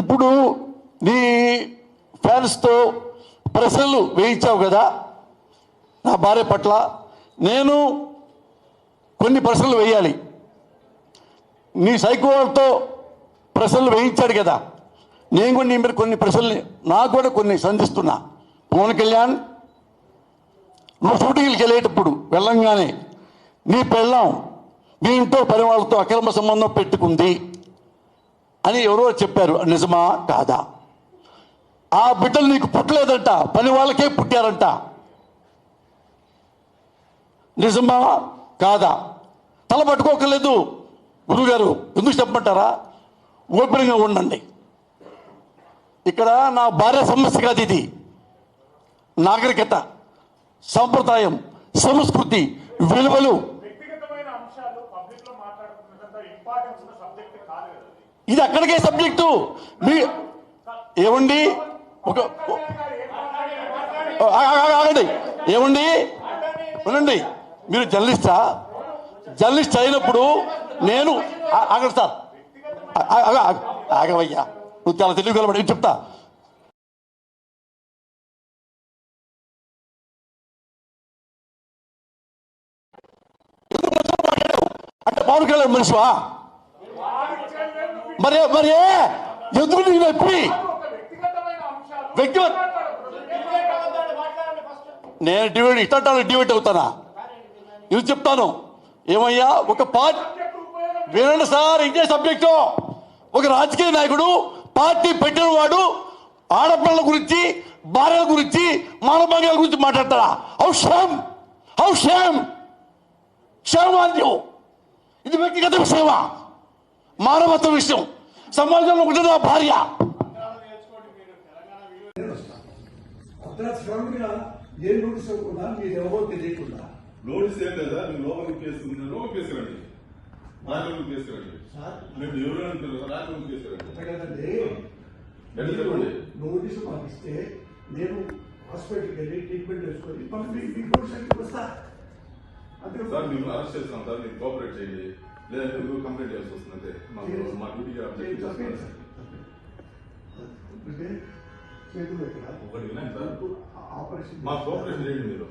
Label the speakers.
Speaker 1: ఇప్పుడు నీ ఫ్యాన్స్తో ప్రశ్నలు వేయించావు కదా నా భార్య పట్ల. నేను కొన్ని ప్రశ్నలు వేయాలి. నీ సైకోతో ప్రశ్నలు వేయించాడు కదా నేను కూడా నీ మీద కొన్ని ప్రశ్నలు నాకు కూడా కొన్ని సంధిస్తున్నా. పవన్ కళ్యాణ్ నువ్వు షూటింగ్కి వెళ్ళేటప్పుడు వెళ్ళంగానే నీ పెళ్ళాం మీ ఇంట్లో పని వాళ్ళతో అక్రమ సంబంధం పెట్టుకుంది. అని ఎవరో చెప్పారు నిజమా కాదా? ఆ బిడ్డలు నీకు పుట్టలేదంట పని వాళ్ళకే పుట్టారంట. నిజమా కాదా? తల పట్టుకోకలేదు గురువుగారు ఎందుకు చెప్పమంటారా? ఓపెన్గా ఉండండి. ఇక్కడ నా భార్య సమస్య కాదు ఇది. నాగరికత సంప్రదాయం సంస్కృతి విలువలు. ఇది అక్కడికే సబ్జెక్టు. మీ ఏమండి ఒక ఆగండి. ఏమండి వినండి మీరు జర్నలిస్టా? జర్నలిస్ట్ అయినప్పుడు నేను ఆ- ఆగండి సార్. ఆగవయ్యా. నువ్వు చాలా తెలివి చెప్తా. అంటే పవన్ కళ్యాణ్ మనిషివా? మరి మరి ఎందుకు నీకు నొప్పి వ్యక్తిగత నేను డివైడ్ ఇట్టంటాను డివైడ్ అవుతానా? ఇది చెప్తాను. ఏమయ్యా ఒక పార్టీ వినండి సార్ ఇదే సబ్జెక్టు. ఒక రాజకీయ నాయకుడు పార్టీ పెట్టిన వాడు ఆడపిల్లల గురించి భార్యల గురించి మానభంగాల గురించి మాట్లాడతారా హౌ షేమ్ హౌ షేమ్ షేమాన్యం ఇది వ్యక్తిగత విషయమా? మానవత్వ విషయం. సమాజంలో ఉంటుంది నా భార్య.
Speaker 2: ఏ నోటీస్ ఇవ్వకుండా మీరు ఎవరో తెలియకుండా.
Speaker 3: నోటీస్ ఏం లేదా? మీరు లోపలికి కేసుకుంటే లోపలికి తీసుకురండి రాజ్యంలోకి తీసుకురండి
Speaker 2: సార్.
Speaker 3: మేము ఎవరు అంటారు రాజ్యంలోకి తీసుకురండి
Speaker 2: అంతే కదండి.
Speaker 3: ఎట్లా
Speaker 2: మీరు
Speaker 3: చెప్పండి?
Speaker 2: నోటీస్ పంపిస్తే నేను హాస్పిటల్కి వెళ్ళి ట్రీట్మెంట్ చేసుకొని మళ్ళీ మీ- మీ నోటీస్ ఎక్కడికి వస్తా. అంతే
Speaker 3: సార్ మేము అరెస్ట్ చేస్తున్నాం సార్. మీరు కోఆపరేట్ చేయండి. లేదంటే మీరు కంప్లైంట్ చేయాల్సి వస్తుంది అంతే. మాకు మా డ్యూటీగా అబ్జెక్ట్
Speaker 2: తప్పేం
Speaker 3: చేస్తున్నాం
Speaker 2: సార్. అంటే చేతులు ఎక్కడ?
Speaker 3: ఒకటి వినండి సార్. మా కోఆపరేషన్ చేయండి మీరు.